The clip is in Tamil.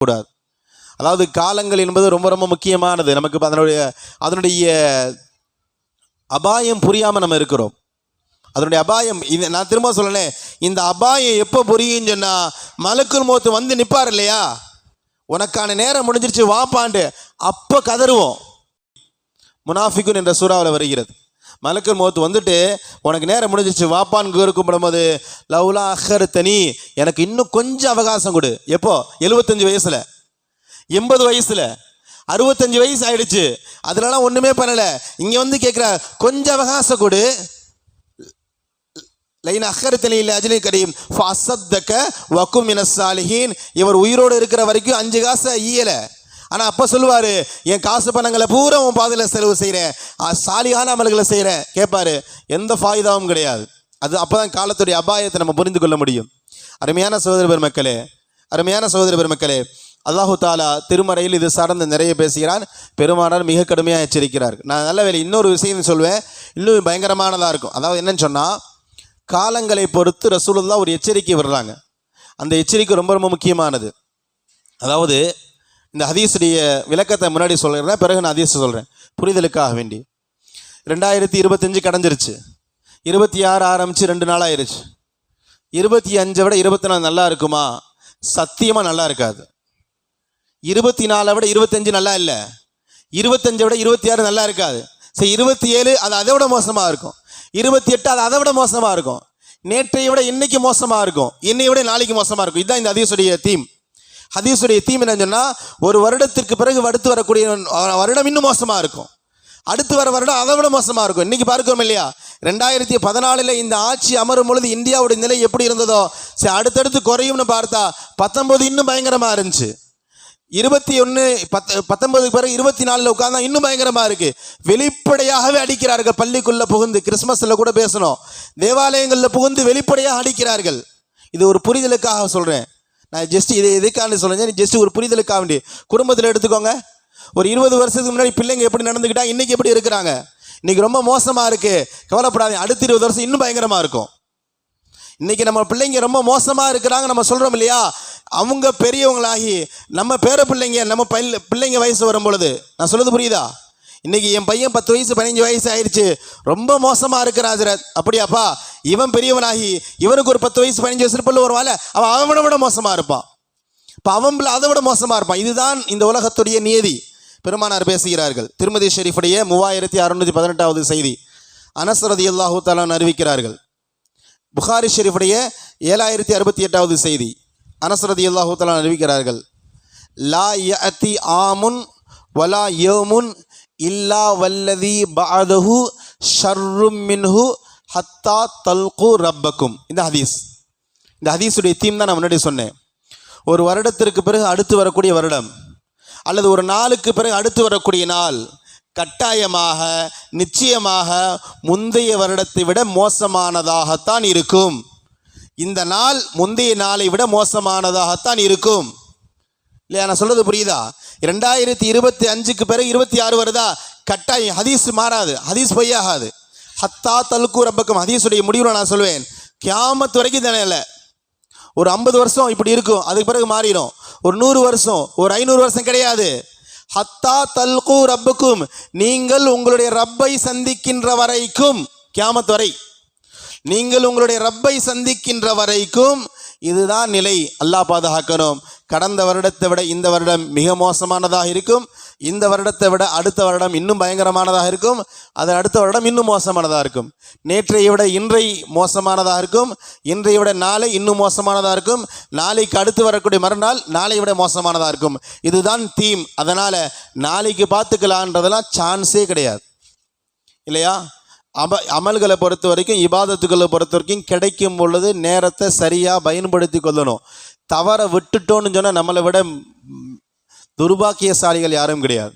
கூடாது. அதாவது காலங்கள் என்பது ரொம்ப ரொம்ப முக்கியமானது. நமக்கு அதனுடைய அதனுடைய அபாயம் புரியாமல் நம்ம இருக்கிறோம். அதனுடைய அபாயம் இது நான் திரும்ப சொல்லணேன் இந்த அபாயம் எப்போ புரியும்னு சொன்னால் மலக்குள் மோத்து வந்து நிற்பார் இல்லையா? உனக்கான நேரம் முடிஞ்சிருச்சு வாப்பாண்டு அப்போ கதறுவோம். முனாஃபிக்குன் என்ற சூறாவில் வருகிறது. மலக்கு முகத்து வந்துட்டு உனக்கு நேரம் முடிஞ்சிருச்சு வாப்பான்னு இருக்கும்போது லவ்லா அஹர் தனி எனக்கு இன்னும் கொஞ்சம் அவகாசம் கொடு. எப்போ? எழுபத்தஞ்சு வயசில். எண்பது வயசில். அறுபத்தஞ்சு வயசு ஆயிடுச்சு. அதுலலாம் ஒன்றுமே பண்ணலை. இங்கே வந்து கேட்குற கொஞ்சம் அவகாசம் கொடு. லைன் அஹரத்தனி இல்லை அஜினி கரீம் ஃபசத்தக்க வக்கும் இன சாலிஹீன். இவர் உயிரோடு இருக்கிற வரைக்கும் அஞ்சு காசை ஈயலை. ஆனால் அப்போ சொல்லுவார் என் காசு பணங்களை பூரா உன் பாதையில் செலவு செய்கிறேன் சாலியான அமல்களை செய்கிறேன் கேட்பாரு எந்த ஃபாயுதாவும் கிடையாது. அது அப்போ தான் காலத்துடைய அபாயத்தை நம்ம புரிந்து கொள்ள முடியும். அருமையான சகோதர பெருமக்களே அருமையான சகோதர பெருமக்களே அல்லாஹு தாலா திருமறையில் இது சார்ந்து நிறைய பேசுகிறான். பெருமானார் மிக கடுமையாக எச்சரிக்கிறார். நான் நல்ல வேலை இன்னொரு விஷயம் சொல்வேன். இன்னும் பயங்கரமானதாக இருக்கும். அதாவது என்னன்னு சொன்னால் காலங்களை பொறுத்து ரசூலுல்லா ஒரு எச்சரிக்கை விடுறாங்க. அந்த எச்சரிக்கை ரொம்ப ரொம்ப முக்கியமானது. அதாவது இந்த ஹதீஸுடைய விளக்கத்தை முன்னாடி சொல்கிறேன் பிறகு நான் ஹதீஸ் சொல்கிறேன் புரிதலுக்காக வேண்டி. ரெண்டாயிரத்தி இருபத்தஞ்சு கடந்துருச்சு. இருபத்தி ஆறு ஆரம்பித்து ரெண்டு நாள் ஆயிடுச்சு இருபத்தி அஞ்சை விட இருபத்தி நாலு நல்லா இருக்குமா? சத்தியமாக நல்லா இருக்காது. இருபத்தி நாலை விட இருபத்தஞ்சு நல்லா இல்லை. இருபத்தஞ்சை விட இருபத்தி ஆறு நல்லா இருக்காது. சரி இருபத்தி ஏழு அது அதை விட மோசமாக இருக்கும். இருபத்தி எட்டு அது அதை விட மோசமாக இருக்கும். நேற்றைய விட இன்னைக்கு மோசமாக இருக்கும். இன்னைய விட நாளைக்கு மோசமாக இருக்கும். இதுதான் இந்த அதிகசுடைய தீம் ஹதீஸுடைய தீம் என்ன சொன்னால் ஒரு வருடத்திற்கு பிறகு அடுத்து வரக்கூடிய வருடம் இன்னும் மோசமாக இருக்கும். அடுத்து வர வருடம் அதை விட மோசமாக இருக்கும். இன்றைக்கி பார்க்கிறோம் இல்லையா? ரெண்டாயிரத்தி பதினாலில் இந்த ஆட்சி அமரும் பொழுது இந்தியாவுடைய நிலை எப்படி இருந்ததோ சரி அடுத்தடுத்து குறையும்னு பார்த்தா பத்தொம்போது இன்னும் பயங்கரமாக இருந்துச்சு. இருபத்தி ஒன்று பத் பத்தொன்பதுக்கு பிறகு இருபத்தி நாலில் உட்காந்தா இன்னும் பயங்கரமாக இருக்குது வெளிப்படையாகவே அடிக்கிறார்கள். பள்ளிக்குள்ளே புகுந்து கிறிஸ்மஸில் கூட பேசணும். தேவாலயங்களில் புகுந்து வெளிப்படையாக அடிக்கிறார்கள். இது ஒரு புரிதலுக்காக சொல்கிறேன் நான் ஜஸ்ட் இது எதுக்காக சொல்லுங்க ஜஸ்ட் ஒரு புரிதலுக்காக வேண்டி குடும்பத்தில் எடுத்துக்கோங்க. ஒரு இருபது வருஷத்துக்கு முன்னாடி பிள்ளைங்க எப்படி நடந்துக்கிட்டா இன்றைக்கி எப்படி இருக்கிறாங்க? இன்றைக்கி ரொம்ப மோசமாக இருக்குது கவலைப்படாதீங்க அடுத்த இருபது வருஷம் இன்னும் பயங்கரமாக இருக்கும். இன்றைக்கி நம்ம பிள்ளைங்க ரொம்ப மோசமாக இருக்கிறாங்க நம்ம சொல்கிறோம் இல்லையா? அவங்க பெரியவங்களாகி நம்ம பேர பிள்ளைங்க நம்ம பையன் பிள்ளைங்க வயசு வரும் பொழுது நான் சொல்கிறது புரியுதா? இன்னைக்கு என் பையன் பத்து வயசு பதினஞ்சு வயசு ஆயிடுச்சு ரொம்ப மோசமாக இருக்கிறான் அப்படியாப்பா? இவன் பெரியவனாகி இவனுக்கு ஒரு பத்து வயசு பதினஞ்சு வயசு இருப்பில் ஒரு வேலை அவன் அவனை விட மோசமாக இருப்பான். இப்போ அவன் அதை விட மோசமாக இருப்பான். இதுதான் இந்த உலகத்துடைய நியதி. பெருமானார் பேசுகிறார்கள். திருமதி ஷெரீஃபுடைய மூவாயிரத்தி அறுநூற்றி பதினெட்டாவது செய்தி. அனசரதி அல்லாஹூ தலான் அறிவிக்கிறார்கள். புகாரி ஷெரீஃபுடைய ஏழாயிரத்தி அறுபத்தி எட்டாவது செய்தி. அனசரதி அல்லாஹூ தாலான் அறிவிக்கிறார்கள். லா அத்தி ஆமுன் வலா யோமுன் இல்லா வல்லதி பாதஹு ஷர்ரும் மின்ஹு ஹத்தா தல்கு ரப்பக்கும் இந்த ஹதீஸ். இந்த ஹதீஸுடைய தீம் தான் நான் முன்னாடி சொன்னேன். ஒரு வருடத்திற்கு பிறகு அடுத்து வரக்கூடிய வருடம் அல்லது ஒரு நாளுக்கு பிறகு அடுத்து வரக்கூடிய நாள் கட்டாயமாக நிச்சயமாக முந்தைய வருடத்தை விட மோசமானதாகத்தான் இருக்கும். இந்த நாள் முந்தைய நாளை விட மோசமானதாகத்தான் இருக்கும். இல்லையா நான் சொல்றது புரியுதா? ரெண்டாயிரத்தி இருபத்தி அஞ்சுக்கு பிறகு இருபத்தி ஆறு வருதா? கட்டாயம் ஹதீஸ் மாறாது ஹதீஸ் பொய்யாகாது. ஹத்தா தலுக்கு ரப்பக்கம் ஹதீஸுடைய முடிவில் நான் சொல்லுவேன் கியாமத்து வரைக்கும் தானே இல்லை. ஒரு ஐம்பது வருஷம் இப்படி இருக்கும் அதுக்கு பிறகு மாறிடும். ஒரு நூறு வருஷம் ஒரு ஐநூறு வருஷம் கிடையாது. ஹத்தா தல்கு ரப்புக்கும் நீங்கள் உங்களுடைய ரப்பை சந்திக்கின்ற வரைக்கும் கியாமத் வரை. நீங்கள் உங்களுடைய ரப்பை சந்திக்கின்ற வரைக்கும் இதுதான் நிலை. அல்லாஹ் பாதுகாக்கணும். கடந்த வருடத்தை விட இந்த வருடம் மிக மோசமானதாக இருக்கும். இந்த வருடத்தை விட அடுத்த வருடம் இன்னும் பயங்கரமானதாக இருக்கும். அதன் அடுத்த வருடம் இன்னும் மோசமானதாக இருக்கும். நேற்றைய விட இன்றை மோசமானதாக இருக்கும். இன்றைய விட நாளை இன்னும் மோசமானதாக இருக்கும். நாளைக்கு அடுத்து வரக்கூடிய மறுநாள் நாளை விட மோசமானதாக இருக்கும். இதுதான் தீம். அதனால் நாளைக்கு பார்த்துக்கலான்றதெல்லாம் சான்ஸே கிடையாது. இல்லையா? அம அமல்களை பொறுத்த வரைக்கும் இபாதத்துக்களை பொறுத்த வரைக்கும் கிடைக்கும் பொழுது நேரத்தை சரியாக பயன்படுத்தி கொள்ளணும். தவற விட்டுட்டோன்னு சொன்னால் நம்மளை விட துர்பாக்கியசாலிகள் யாரும் கிடையாது.